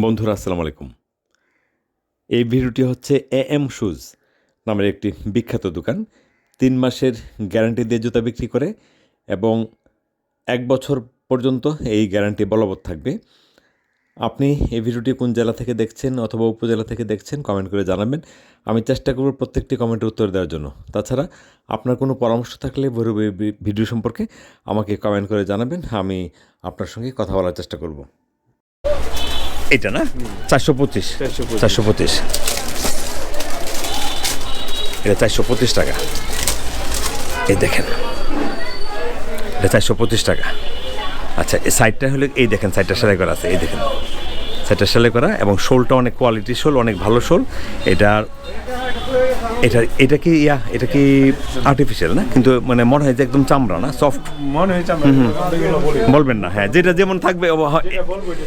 বন্ধুরা, আসসালামু আলাইকুম। এই ভিডিওটি হচ্ছে এ এম শুজ নামের একটি বিখ্যাত দোকান। তিন মাসের গ্যারান্টি দিয়ে জুতা বিক্রি করে এবং এক বছর পর্যন্ত এই গ্যারান্টি বলবৎ থাকবে। আপনি এই ভিডিওটি কোন জেলা থেকে দেখছেন অথবা উপজেলা থেকে দেখছেন কমেন্ট করে জানাবেন। আমি চেষ্টা করব প্রত্যেকটি কমেন্টের উত্তর দেওয়ার জন্য। তাছাড়া আপনার কোনো পরামর্শ থাকলে ভৈরব ভিডিও সম্পর্কে আমাকে কমেন্ট করে জানাবেন। আমি আপনার সঙ্গে কথা বলার চেষ্টা করব। এটা না? চারশো পঁচিশ। চারশো পঁচিশ। এটা চারশো পঁচিশ টাকা। এই দেখেন। এটা চারশো পঁচিশ টাকা। আচ্ছা এই সাইডটা হলে এই দেখেন সাইডটা সেলাই করা আছে এই দেখেন। সাইডটা সেলাই করা এবং শোলটা অনেক কোয়ালিটি শোল অনেক ভালো শোল। এটার এটা এটা কি ইয়া এটা কি আর্টিফিশিয়াল না? কিন্তু মানে মনে হয় যে একদম চামড়া না সফট মনে আমরা বলবেন না হ্যাঁ যেটা যেমন থাকবে হয়-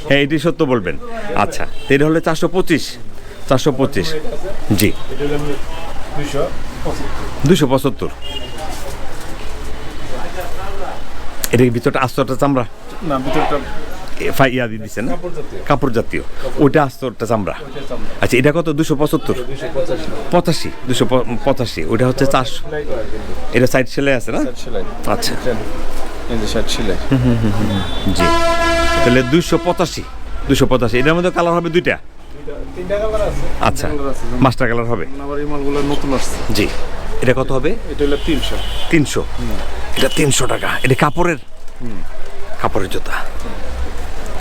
হ্যাঁ এটি সত্য বলবেন। আচ্ছা এটা হলে চারশো পঁচিশ চারশো পঁচিশ জি। দুশো পঁচাত্তর। এটা কি ভিতরটা আস্তরটা চামড়া? না ভিতরটা ইয়া দিয়ে না? কাপড় জাতীয়। ওইটা আস্তরটা চামড়া। আচ্ছা এটা কত? দুশো পঁচাত্তর? পঁচাশি। দুশো পঁচাশি। ওইটা হচ্ছে চারশো। এটা সাইড সেলাই আছে না? আচ্ছা। জি। তাহলে দুশো পঁচাশি। দুশো পঁচাশি। এটার মধ্যে কালার হবে দুইটা? আচ্ছা। মাস্টার কালার হবে? নতুন আসছে। জি। এটা কত হবে? এটা হলো তিনশো। তিনশো। এটা তিনশো টাকা। এটা কাপড়ের? কাপড়ের জুতা।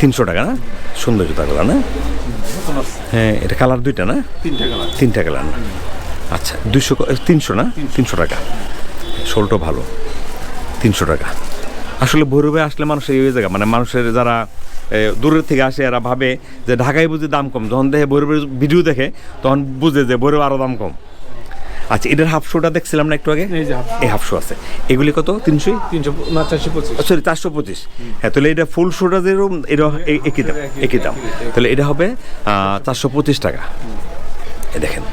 তিনশো টাকা না? সুন্দর জুতাগুলো না? হ্যাঁ এটা কালার দুইটা না? তিনটা কালার। তিনটা কালার না? আচ্ছা দুশো তিনশো না? তিনশো। টাকা। শোলটো ভালো। তিনশো টাকা। আসলে ভৈরবে আসলে মানুষের এই জায়গা মানে মানুষের যারা দূরের থেকে আসে এরা ভাবে যে ঢাকায় বুঝে দাম কম। যখন দেখে ভৈরবের ভিডিও দেখে তখন বুঝে যে ভৈরবে আরও দাম কম। আচ্ছা এটার হাফ শোটা দেখছিলাম না একটু আগে? এই হাফ শো আছে। এগুলি কত? তিনশোই তিনশো না চারশো পঁচিশ। সরি চারশো পঁচিশ। হ্যাঁ তাহলে এটা ফুল শোটা যেরকম এটা একই দাম একই দাম। তাহলে এটা হবে চারশো পঁচিশ টাকা। দেখেন।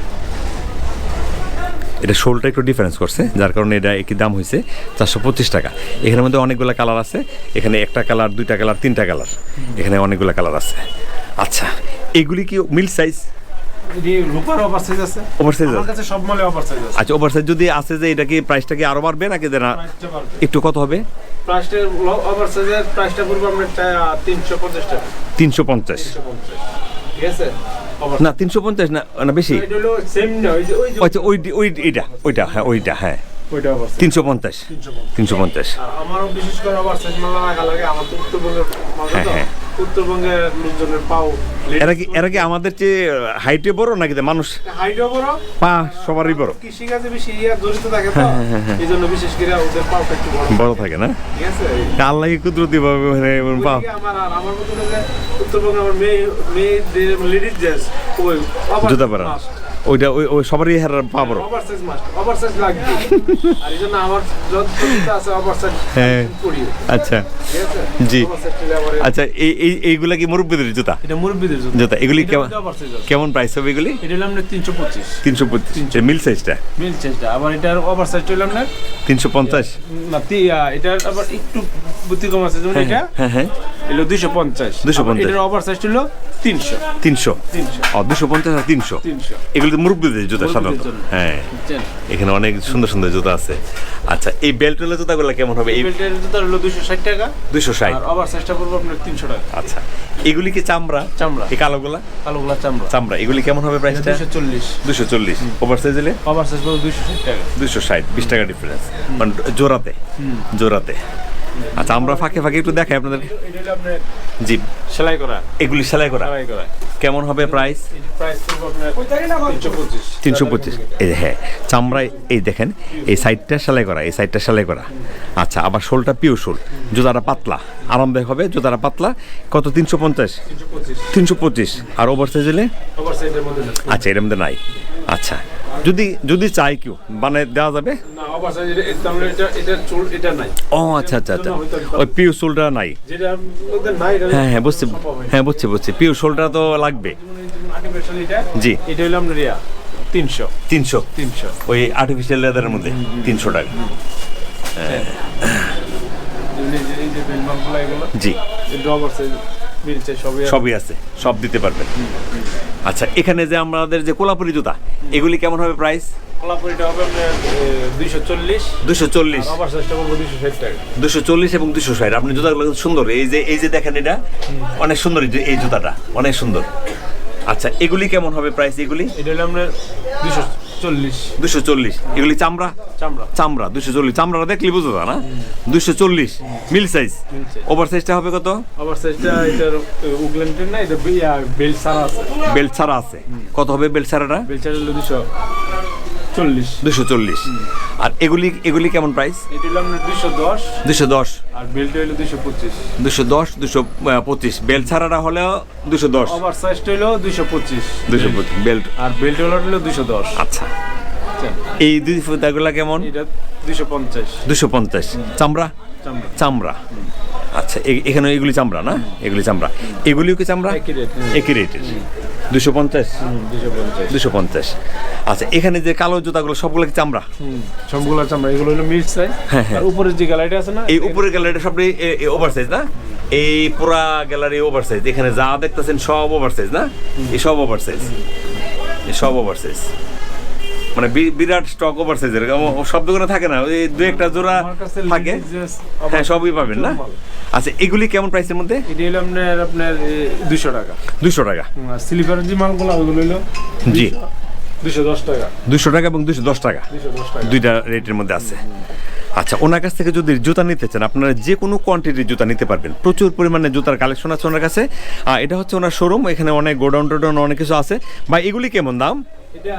এটা শোলটা একটু ডিফারেন্স করছে যার কারণে এটা একই দাম হয়েছে চারশো পঁচিশ টাকা। এখানের মধ্যে অনেকগুলো কালার আছে এখানে একটা কালার দুইটা কালার তিনটা কালার এখানে অনেকগুলো কালার আছে। আচ্ছা এগুলি কি মিল সাইজ আচ্ছা ওভার সাইজ যদি আছে যে এটা কি প্রাইসটা কি আরও বাড়বে নাকি যে না? একটু কত হবে? প্রাইসটা ওভার প্রাইসটা পড়বে তিনশো টাকা। তিনশো তিনশো ঠিক আছে? না তিনশো পঞ্চাশ না না বেশি। আচ্ছা ওই ওই এইটা ওইটা হ্যাঁ ওইটা হ্যাঁ। তিনশো পঞ্চাশ। তিনশো পঞ্চাশ। আর বিশেষ করে ওভার সাইজ মাল লাগা লাগে আমার তো উত্তরবঙ্গের মাল হ্যাঁ, হ্যাঁ। উত্তরবঙ্গের লোকজনের পাও এরা কি এরা কি আমাদের চেয়ে হাইটে বড় নাকি মানুষ? হাইটে বড়? পা সবারই বড়। কৃষিকাজে বেশি ইয়া জড়িত থাকে তো এই জন্য বিশেষ করে ওদের পাও একটু বড়। বড় থাকে না? ঠিক আছে? আল্লাহ কুদরতি ভাবে মানে এমন পা। আমার আর আমার মতো যে উত্তরবঙ্গে আমার মেয়ে মেয়ে লেডিস ড্রেস ওই জুতা পরা। ওইটা ওই ওই সবারই হার পা বড় মাস্ট ওভার লাগবে। আর এই আমার যত আছে ওভার হ্যাঁ। আচ্ছা। জি। আচ্ছা এই এই এইগুলা কি মুরব্বীদের জুতা? এটা মুরব্বিদের জুতা। জুতা। এগুলি কেমন কেমন প্রাইস হবে এগুলি? এটা হলো আমরা তিনশো পঁচিশ। তিনশো পঁচিশ। মিল সাইজটা মিল চেঞ্জটা আবার এটার ওভার সাইজ হলো আপনার তিনশো পঞ্চাশ। না তি- এটার আবার একটু বুদ্ধি কম আছে যেমন এটা। হ্যাঁ হ্যাঁ। এলো দুইশো পঞ্চাশ। 250 এটার ওভার সাইজ হলো তিনশো। তিনশো। তিনশো। ও দুশো পঞ্চাশ আর তিনশো। তিনশো। এগুলো মুরব্বীদের জুতা সাধারণত। হ্যাঁ। এখানে অনেক সুন্দর সুন্দর জুতা আছে। আচ্ছা এই বেল্টওয়ালা জুতাগুলো কেমন হবে? এই বেল্টের জুতা হলো দুইশো ষাট টাকা। দুশো ষাট। আর ওভার সাইজটা পড়বে আপনার তিনশো টাকা। আচ্ছা এগুলি কি চামড়া? চামড়া। এই কালোগুলা? কালোগুলা চামড়া। চামড়া এগুলি কেমন হবে প্রাইসটা দুইশো চল্লিশ। দুশো চল্লিশ। ওভার সাইজ দিলে ওভার সাইজ পড়বে ষাট টাকা। দুশো ষাট বিশ টাকা ডিফারেন্স মানে জোড়াতে। জোড়াতে। আচ্ছা আমরা ফাঁকে ফাঁকে একটু দেখাই আপনাদেরকে। জি। সেলাই করা। এগুলি সেলাই করা। কেমন হবে প্রাইস প্রাইস তিনশো পঁচিশ। এই হ্যাঁ চামড়ায় এই দেখেন এই সাইডটা সেলাই করা এই সাইডটা সেলাই করা। আচ্ছা আবার শোলটা পিও শোল। জুতাটা পাতলা আরামদায়ক হবে জুতাটা পাতলা। কত তিনশো পঞ্চাশ? তিনশো পঁচিশ। আর ওভার সাইজ না। আচ্ছা এর মধ্যে নাই। আচ্ছা যদি যদি চাই কেউ মানে দেওয়া যাবে? না ওভার সাইজ এটা এটা চুল এটা নাই। ও আচ্ছা আচ্ছা আচ্ছা। ওই পিউ সোলটা নাই। হ্যাঁ হ্যাঁ বুঝছি হ্যাঁ বুঝছি বুঝছি। পিউ সোলটা তো লাগবে। জি। এটা হলো আপনার ইয়া তিনশো। তিনশো। তিনশো। ওই আর্টিফিশিয়াল লেদারের মধ্যে তিনশো টাকা। এই যে এই যে বেলবামগুলো এগুলো জি। সবই আছে। সবই আছে সব দিতে পারবেন। আচ্ছা এখানে যে আমাদের যে কোলাপুরি জুতা এগুলি কেমন হবে প্রাইস এবং দুশো ষাট। আপনি জুতাগুলো সুন্দর। এই যে এই যে দেখেন এটা অনেক সুন্দর এই যে- এই জুতাটা অনেক সুন্দর। আচ্ছা এগুলি কেমন হবে প্রাইস এগুলি? এটা হলো আপনার চল্লিশ। দুশো চল্লিশ। এগুলি চামড়া? চামড়া। চামড়া দুশো চল্লিশ। চামড়াটা দেখলি বুঝতে না দুশো চল্লিশ। মিল সাইজ ওভার সাইজটা হবে কত? ওভার সাইজটা এটার উগলেন্টের না এটা বেল্ট ছাড়া আছে। বেল্ট ছাড়া আছে। কত হবে বেল্ট ছাড়াটা? বেল্ট ছাড়া দুশো চল্লিশ। দুশো চল্লিশ। আর এগুলি এগুলি কেমন প্রাইস দুশো। দশ। আর বেল্ট হইল দুশো পঁচিশ। দুশো দশ দুশো পঁচিশ। বেল্ট ছাড়াটা হলেও দুশো দশ। ওভার সাইজটা হইল দুশো পঁচিশ। দুশো পঁচিশ বেল্ট আর বেল্ট হলো হলো দুশো দশ। আচ্ছা। এই দুই ফুটাগুলা কেমন? এটা দুশো পঞ্চাশ। দুশো পঞ্চাশ। চামড়া। চামড়া। আচ্ছা এখানে এগুলি চামড়া না? এগুলি চামড়া। এগুলিও কি চামড়া? একই রেট রেটের দুশো পঞ্চাশ? দুশো পঞ্চাশ। আচ্ছা এখানে যে কালো জুতাগুলো সবগুলো কি চামড়া? সবগুলো চামড়া। এগুলো হলো মিড সাইজ হ্যাঁ, হ্যাঁ। আর উপরের যে গ্যালারিটা আছে না এই উপরের গ্যালারিটা সবটাই ওভার সাইজ না? এই পুরা গ্যালারি ওভার সাইজ এখানে যা দেখতেছেন সব ওভার সাইজ না এই সব ওভার সাইজ এই সব ওভার সাইজ মানে বিরাট স্টক ওভার সাইজের সব দোকানে থাকে না? ওই দু একটা জোড়া থাকে। হ্যাঁ সবই পাবেন না? আচ্ছা এগুলি কেমন প্রাইসের মধ্যে? এটা হলো আপনার আপনার দুশো টাকা। দুশো টাকা। আর স্লিপারের যে মালগুলো ওগুলো হলো জি। দুশো দশ টাকা। দুশো টাকা এবং দুশো দশ টাকা। দুশো দশ টাকা। দুইটা রেটের মধ্যে আছে। আচ্ছা ওনার কাছ থেকে যদি জুতা নিতে চান আপনারা যে কোনো কোয়ান্টিটির জুতা নিতে পারবেন। প্রচুর পরিমাণে জুতার কালেকশন আছে ওনার কাছে। আর এটা হচ্ছে ওনার শোরুম এখানে অনেক গোডাউন টোডাউন অনেক কিছু আছে। বা এগুলি কেমন দাম? এটা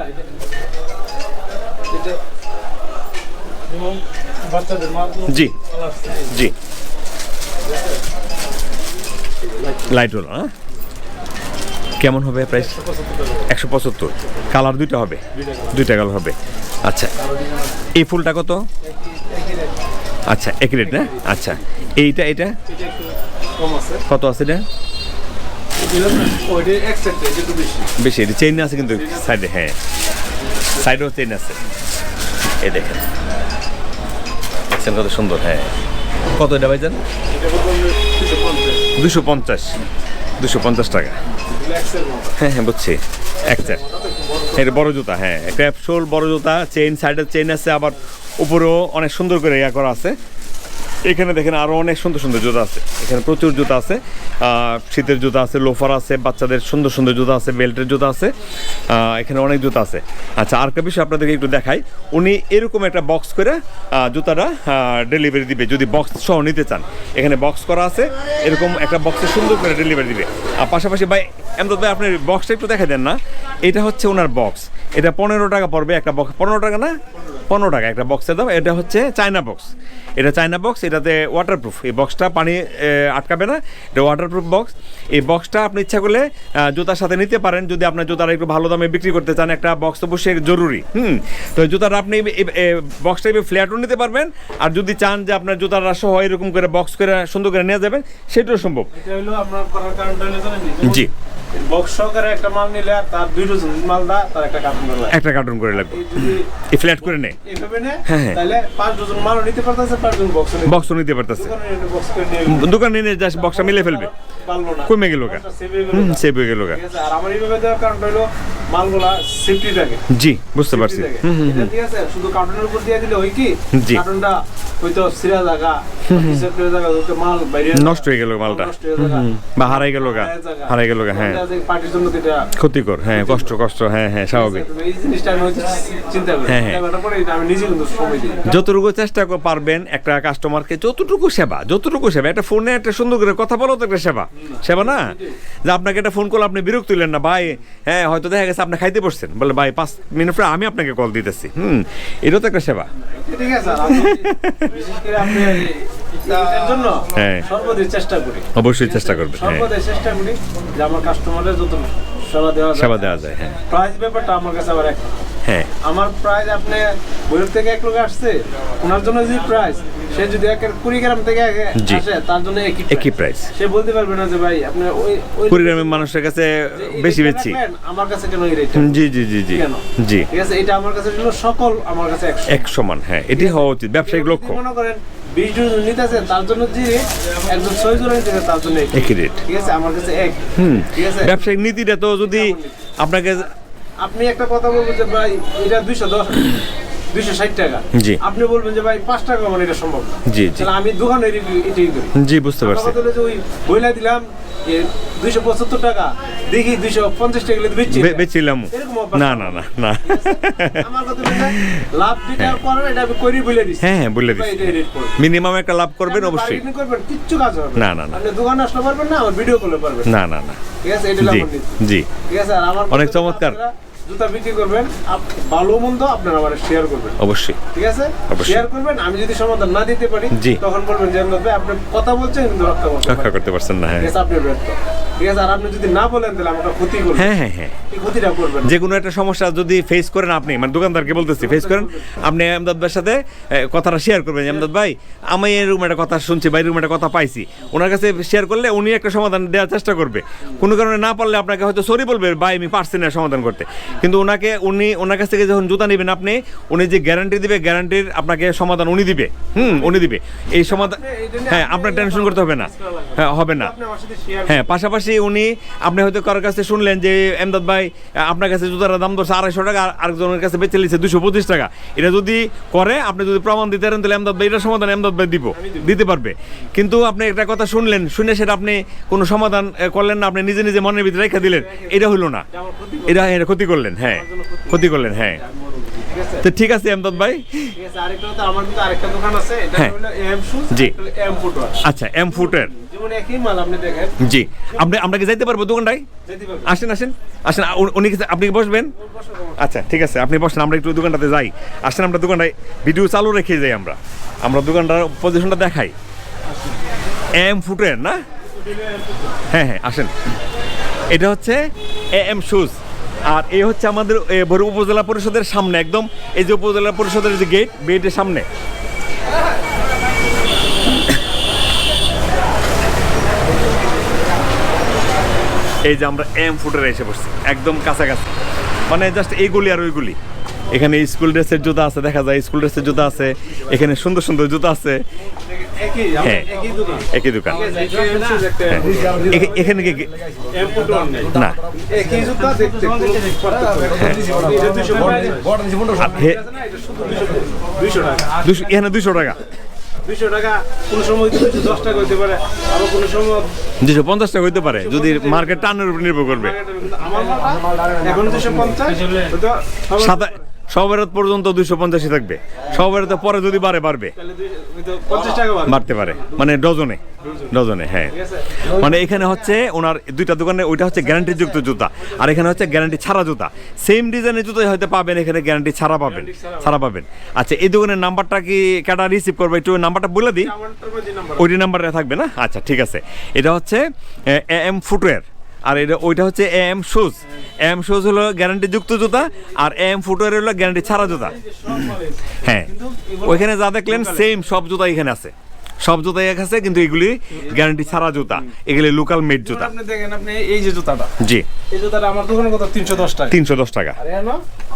জি জি। লাইট হলো হ্যাঁ? কেমন হবে প্রাইস একশো পঁচাত্তর। কালার দুইটা হবে। দুইটা কালার হবে। আচ্ছা। এই ফুলটা কত? আচ্ছা এক রেট না? আচ্ছা। এইটা এটা? কত আছে এটা? বেশি। এটা চেইন আছে কিন্তু সাইডে হ্যাঁ। সাইডেও চেইন আছে। এ দেখেন। দেখছেন কত সুন্দর হ্যাঁ। কত এটা ভাইজান? দুশো পঞ্চাশ। দুশো পঞ্চাশ টাকা। হ্যাঁ হ্যাঁ বুঝছি। এক চার এটা বড় জুতা হ্যাঁ। একটা অ্যাপসোল বড় জুতা, চেইন, সাইডের চেইন আছে, আবার উপরেও অনেক সুন্দর করে ইয়া করা আছে। এখানে দেখেন আরও অনেক সুন্দর সুন্দর জুতা আছে। এখানে প্রচুর জুতা আছে। শীতের জুতা আছে, লোফার আছে, বাচ্চাদের সুন্দর সুন্দর জুতা আছে, বেল্টের জুতা আছে। এখানে অনেক জুতা আছে। আচ্ছা আর একটা বিষয় আপনাদেরকে একটু দেখাই। উনি এরকম একটা বক্স করে জুতাটা ডেলিভারি দিবে, যদি বক্স সহ নিতে চান। এখানে বক্স করা আছে, এরকম একটা বক্সে সুন্দর করে ডেলিভারি দিবে। আর পাশাপাশি ভাই, এমদাদ ভাই, আপনি বক্সটা একটু দেখা দেন না। এটা হচ্ছে ওনার বক্স। এটা পনেরো টাকা পড়বে একটা বক্স পনেরো টাকা না? পনেরো টাকা একটা বক্সের দাম এটা হচ্ছে চায়না বক্স এটা চায়না বক্স এটাতে ওয়াটারপ্রুফ এই বক্সটা পানি আটকাবে না। এটা ওয়াটারপ্রুফ বক্স এই বক্সটা আপনি ইচ্ছা করলে জুতার সাথে নিতে পারেন। যদি আপনার জুতাটা একটু ভালো দামে বিক্রি করতে চান একটা বক্স তো অবশ্যই জরুরি। হুম? তো জুতাটা আপনি বক্সটা ফ্ল্যাটও নিতে পারবেন। আর যদি চান যে আপনার জুতার সহ এরকম করে বক্স করে সুন্দর করে নিয়ে যাবেন সেটাও সম্ভব। জি। বক্স সহকারে একটা মাল নিলে তার দুই ডজন মাল দা তার একটা কার্টুন করে একটা কার্টুন করে লাগবে। এই ফ্ল্যাট করে এইভাবে হ্যাঁ, হ্যাঁ। তাহলে পাঁচ ডজন মাল নিতে পারতাছে পাঁচ জন বক্স নিতে পারতেছে। দোকানে নিয়ে জাস্ট বক্সটা মিলে ফেলবে। কমে গেল গা। হুম সেভ হয়ে গেল গা। আর আমার এইভাবে দেওয়ার কারণটা হলো মালগুলা সেফটি থাকে। জি বুঝতে পারছি। Safety থাকে। হুম হুম এটা ঠিক আছে শুধু কার্টুনের উপর দিয়ে দিলে ওই কি? জি। কার্টুনটা হয়তো সিরা জায়গা কিসের করে জায়গা ওকে মাল নষ্ট হয়ে গেল মালটা। বা হারাই গেল গা। হারাই গেল গা হ্যাঁ। পার্টির জন্য ক্ষতিকর হ্যাঁ কষ্ট কষ্ট হ্যাঁ হ্যাঁ স্বাভাবিক। এই জিনিসটা আমি চিন্তা করি। হ্যাঁ, হ্যাঁ। চিন্তা করার পরে এটা আমি নিজে কিন্তু সময় দিই। যতটুকু চেষ্টা পারবেন একটা কাস্টমারকে যতটুকু সেবা যতটুকু সেবা একটা ফোনে একটা সুন্দর করে কথা বলো তো একটা সেবা। সেবা না? যে আপনাকে একটা ফোন করলে আপনি বিরক্ত হইলেন না ভাই হ্যাঁ হয়তো দেখা গেছে আপনি খাইতে বসছেন। বলে ভাই পাঁচ মিনিট পরে আমি আপনাকে কল দিতেছি। হুম এটাও তো একটা সেবা। জন্য হ্যাঁ। চেষ্টা করি। অবশ্যই চেষ্টা করবেন হ্যাঁ। চেষ্টা করি যে আমার কাস্টমারের যত সেবা দেওয়া যায়। সেবা দেওয়া যায় হ্যাঁ। প্রাইস ব্যাপারটা আমার কাছে আবার এক। হ্যাঁ। আমার প্রাইস আপনি বইয়ের থেকে এক লোক আসছে ওনার জন্য যে প্রাইস সে যদি কুড়ি গ্রাম থেকে আসে তার জন্য একই প্রাইস সে বলতে পারবে না যে ভাই আপনি ওই ওই কুড়িগ্রামের মানুষের কাছে বেশি রাখলেন, আমার কাছে কেন এই জি জি জি জি। জি। ঠিক আছে এটা আমার কাছে ছিল সকল আমার কাছে এক সমান হ্যাঁ এটি হওয়া উচিত ব্যবসায়িক লক্ষ্য। মনে করেন বিশ ডজন নিতেছে তার জন্য যে একজন ছয় জন নিতেছে তার জন্য একই। রেট ঠিক আছে আমার কাছে এক। হুম ঠিক আছে? ব্যবসায়িক নীতিটা তো যদি আপনাকে আপনি একটা কথা বলবেন যে ভাই এটা দুইশো দশ। টাকা। জি। আপনি বলবেন যে ভাই পাঁচ টাকা আমার এটা সম্ভব না। জি জি। আমি দোকানে এটাই করি। জি বুঝতে পারছি। যে ওই বইলা দিলাম দুইশো পঁচাত্তর টাকা দেখি দুইশো পঞ্চাশ টাকা না। না না। না আমার কথা লাভ যেটা করার এটা আমি করি বলে দিচ্ছি। হ্যাঁ হ্যাঁ বলে দিচ্ছি। মিনিমাম একটা লাভ করবেন অবশ্যই। bargaining করবেন কিচ্ছু কাজ হবে না, না, না। আপনি দোকানে আসলে পারবেন না আমার ভিডিও করলে পারবেন। না না না। ঠিক আছে এটা জি জি। ঠিক আছে আর আমার অনেক চমৎকার। জুতা বিক্রি করবেন ভালো মন্দ আপনারা আমার শেয়ার করবেন। অবশ্যই। ঠিক আছে? শেয়ার করবেন আমি যদি সমাধান না দিতে পারি। তখন বলবেন যে "আহমেদ আপনি কথা বলছেন কিন্তু রক্ষা করতে রক্ষা করতে পারছেন না হ্যাঁ। আপনি ব্যর্থ। ঠিক আছে আর আপনি যদি না বলেন তাহলে আমাকে ক্ষতি করবেন। হ্যাঁ হ্যাঁ হ্যাঁ। ক্ষতিটা করবেন যে কোনো একটা সমস্যা যদি ফেস করেন আপনি মানে দোকানদারকে বলতেছি ফেস করেন আপনি আমদাদ ভাইয়ের সাথে কথাটা শেয়ার করবেন। আমদাদ ভাই আমি এই রুম একটা কথা শুনছি বা এই রুম একটা কথা পাইছি। ওনার কাছে শেয়ার করলে উনি একটা সমাধান দেওয়ার চেষ্টা করবে। কোনো কারণে না পারলে আপনাকে হয়তো সরি বলবে ভাই আমি পারছি না সমাধান করতে। কিন্তু ওনাকে উনি ওনার কাছ থেকে যখন জুতা নেবেন আপনি উনি যে গ্যারান্টি দিবে গ্যারান্টির আপনাকে সমাধান উনি দিবে। হুম উনি দিবে। এই সমাধান হ্যাঁ আপনার টেনশন করতে হবে না। হ্যাঁ হবে না। হ্যাঁ পাশাপাশি উনি, আপনি হয়তো কারোর কাছে শুনলেন যে এমদাদ ভাই আপনার কাছে জুতার দাম ধরছে আড়াইশো টাকা, আর আরেকজনের কাছে বেচে নিচ্ছে দুশো পঁচিশ টাকা। এটা যদি করে, আপনি যদি প্রমাণ দিতে পারেন, তাহলে এমদাদ ভাই, এটা সমাধান এমদাদ ভাই দিব, দিতে পারবে। কিন্তু আপনি একটা কথা শুনলেন, শুনে সেটা আপনি কোনো সমাধান করলেন না, আপনি নিজে নিজে মনের ভিতরে রেখে দিলেন। এটা হইল না। এটা ক্ষতি করলেন হ্যাঁ। ক্ষতি করলেন হ্যাঁ। তো ঠিক আছে এমদাদ ভাই? হ্যাঁ। আচ্ছা এম ফুটের জি। আপনি আমরা কি যাইতে পারব দোকানটায়? আসেন আসেন। আসেন উনি কি আপনি কি বসবেন? আচ্ছা ঠিক আছে আপনি বসেন আমরা একটু দোকানটাতে যাই। আসেন আমরা দোকানটায় ভিডিও চালু রেখে যাই আমরা। আমরা দোকানটার পজিশনটা দেখাই। এম ফুটের না? হ্যাঁ হ্যাঁ আসেন। এটা হচ্ছে এ এম শুজ আর এই হচ্ছে আমাদের ভৈরব উপজেলা পরিষদের সামনে একদম। এই যে উপজেলা পরিষদের যে গেট গেটের সামনে। এই যে আমরা এম ফুটের এসে বসছি, একদম কাছাকাছি। মানে জাস্ট এই এইগুলি আর ওইগুলি। এখানে স্কুল ড্রেসের জুতা আছে দেখা যায় স্কুল ড্রেসের জুতা আছে এখানে সুন্দর সুন্দর জুতা আছে হ্যাঁ। একই দোকান হ্যাঁ। এখা- এখানে কি না একই জুতা দেখতে কোনো পার্থক্য নেই। এটা 250 আর হে- আছে না, এটা শুধু 200 টাকা দুশো এখানে টাকা দুইশো টাকা কোনো সময় দুইশো দশ টাকা হইতে পারে আবার কোনো সময় দুশো পঞ্চাশ টাকা হইতে পারে যদি মার্কেট টানের উপর নির্ভর করবে আমার এখন দুশো পঞ্চাশ সাদা সবেরাত পর্যন্ত দুইশো পঞ্চাশই থাকবে। সবেরাতে পরে যদি বাড়ে বাড়বে। বাড়তে পারে। মানে ডজনে। ডজনে হ্যাঁ। মানে এখানে হচ্ছে ওনার দুইটা দোকানে ওইটা হচ্ছে গ্যারান্টি যুক্ত জুতা। আর এখানে হচ্ছে গ্যারান্টি ছাড়া জুতা। সেম ডিজাইনের জুতাই হয়তো পাবেন এখানে গ্যারান্টি ছাড়া পাবেন। ছাড়া পাবেন। আচ্ছা এই দোকানের নাম্বারটা কি কেটা রিসিভ করবে? একটু নাম্বারটা বলে দিই। ওইটি নাম্বারে থাকবে না? আচ্ছা ঠিক আছে। এটা হচ্ছে এ এম ফুটওয়্যার। আর এটা ওইটা হচ্ছে এম শুজ। এম শুজ হলো গ্যারান্টি যুক্ত জুতা আর এম ফুটওয়্যার হলো গ্যারান্টি ছাড়া জুতা। হ্যাঁ ওইখানে যা দেখলেন সেম সব জুতা এখানে আছে। সব জুতাই এক আছে কিন্তু এগুলি গ্যারান্টি ছাড়া জুতা। এগুলি লোকাল মেড জুতা। আপনি দেখেন আপনি এই যে জুতাটা। জি। এই জুতাটা আমার দোকানে কত তিনশো দশ টাকা। তিনশো দশ টাকা। আর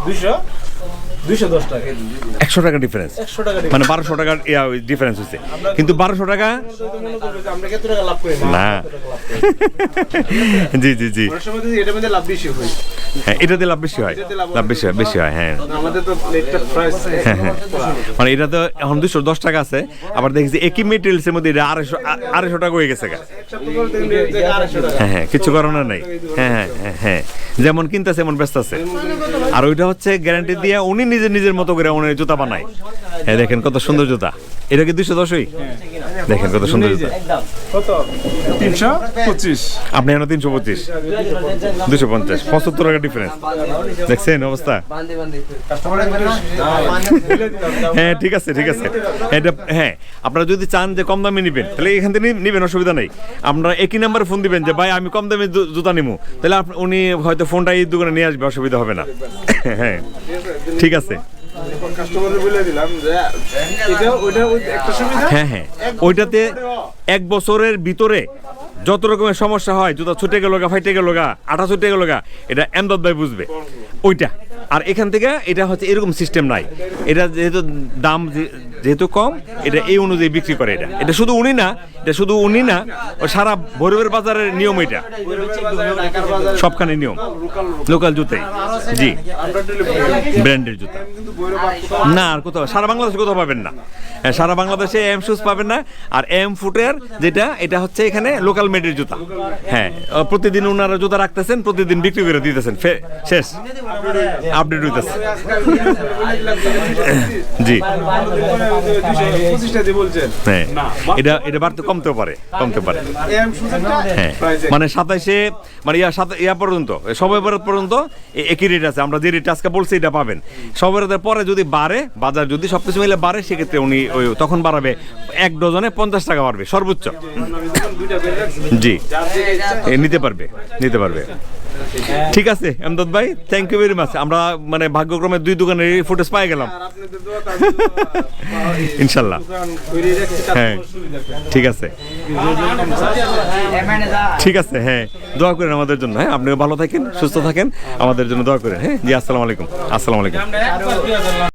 দশ টাকা একশো টাকা ডিফারেন্স মানে বারোশো টাকার ডিফারেন্স হচ্ছে কিন্তু বারোশো টাকা না। জি জি জি। হয়। এটাতে লাভ বেশি হয়। লাভ বেশি হয় বেশি হয় হ্যাঁ। হ্যাঁ হ্যাঁ। মানে এটা তো এখন দুশো দশ টাকা আছে। আবার দেখছি একই মেটেরিয়ালসের মধ্যে এটা আড়াইশো আড়াইশো টাকা হয়ে গেছে হ্যাঁ হ্যাঁ কিছু করানোর নাই। হ্যাঁ হ্যাঁ হ্যাঁ হ্যাঁ। যেমন কিনতেছে এমন ব্যস্ত আছে আর ওইটা হচ্ছে গ্যারান্টি দিয়ে উনি নিজের নিজের মতো করে উনি জুতা বানায়। হ্যাঁ দেখেন কত সুন্দর জুতা। এটা কি দুইশো দশই? দেখেন কত সুন্দর। তিনশো পঁচিশ। আপনি এখন তিনশো পঁচিশ। দুশো পঞ্চাশ। পঁচাত্তর টাকা ডিফারেন্স দেখছেন অবস্থা? হ্যাঁ ঠিক আছে ঠিক আছে। এটা হ্যাঁ আপনারা যদি চান যে কম দামে নেবেন তাহলে এখান থেকে নিবেন অসুবিধা নেই। আপনারা একই নাম্বারে ফোন দিবেন যে ভাই আমি কম দামে জুতা নিবো তাহলে উনি হয়তো ফোনটা এই দোকানে নিয়ে আসবে অসুবিধা হবে না। হ্যাঁ ঠিক আছে। হ্যাঁ হ্যাঁ। ওইটাতে এক বছরের ভিতরে যত রকমের সমস্যা হয় জুতা ছুটে গেল গা ফাইটে গেল গা আটা ছুটে গেল গা এটা এমদাদ ভাই বুঝবে। ওইটা। আর এখান থেকে এটা হচ্ছে এরকম সিস্টেম নাই। এটা যেহেতু দাম যেহেতু কম এটা এই অনুযায়ী বিক্রি করে এটা। এটা শুধু উনি না এটা শুধু উনি না সারা ভৈরবের বাজারের নিয়ম এটা। সবখানে নিয়ম। লোকাল জুতাই। জি। ব্র্যান্ডের জুতা। না আর কোথাও সারা বাংলাদেশে কোথাও পাবেন না। হ্যাঁ, সারা বাংলাদেশে এম শুজ পাবেন না আর এম ফুটের যেটা এটা হচ্ছে এখানে লোকাল মেডের জুতা। হ্যাঁ প্রতিদিন ওনারা জুতা রাখতেছেন প্রতিদিন বিক্রি করে দিতেছেন। শেষ। আপডেট হইতেছে। জি। হ্যাঁ এটা এটা বাড়তে কমতেও পারে, কমতে পারে। হ্যাঁ। মানে সাতাইশে মানে ইয়া সাত, ইয়া পর্যন্ত সবাই বরাত পর্যন্ত একই রেট আছে। আমরা যে রেট আজকে বলছি এটা পাবেন। সবাই বরাতের পরে যদি বাড়ে, বাজার যদি সব কিছু মিলে বাড়ে, সেক্ষেত্রে উনি ওই তখন বাড়াবে এক ডজনে পঞ্চাশ টাকা বাড়বে, সর্বোচ্চ। জি। নিতে পারবে নিতে পারবে। ঠিক আছে আমদাদ ভাই থ্যাংক ইউ ভেরি মাচ আমরা মানে ভাগ্যক্রমে দুই দোকানের ফুটেজ পাই গেলাম। ইনশাল্লাহ। হ্যাঁ ঠিক আছে। ঠিক আছে হ্যাঁ দোয়া করেন আমাদের জন্য। হ্যাঁ আপনিও ভালো থাকেন সুস্থ থাকেন। আমাদের জন্য দোয়া করেন। হ্যাঁ জি আসসালামু আলাইকুম। আসসালামু আলাইকুম।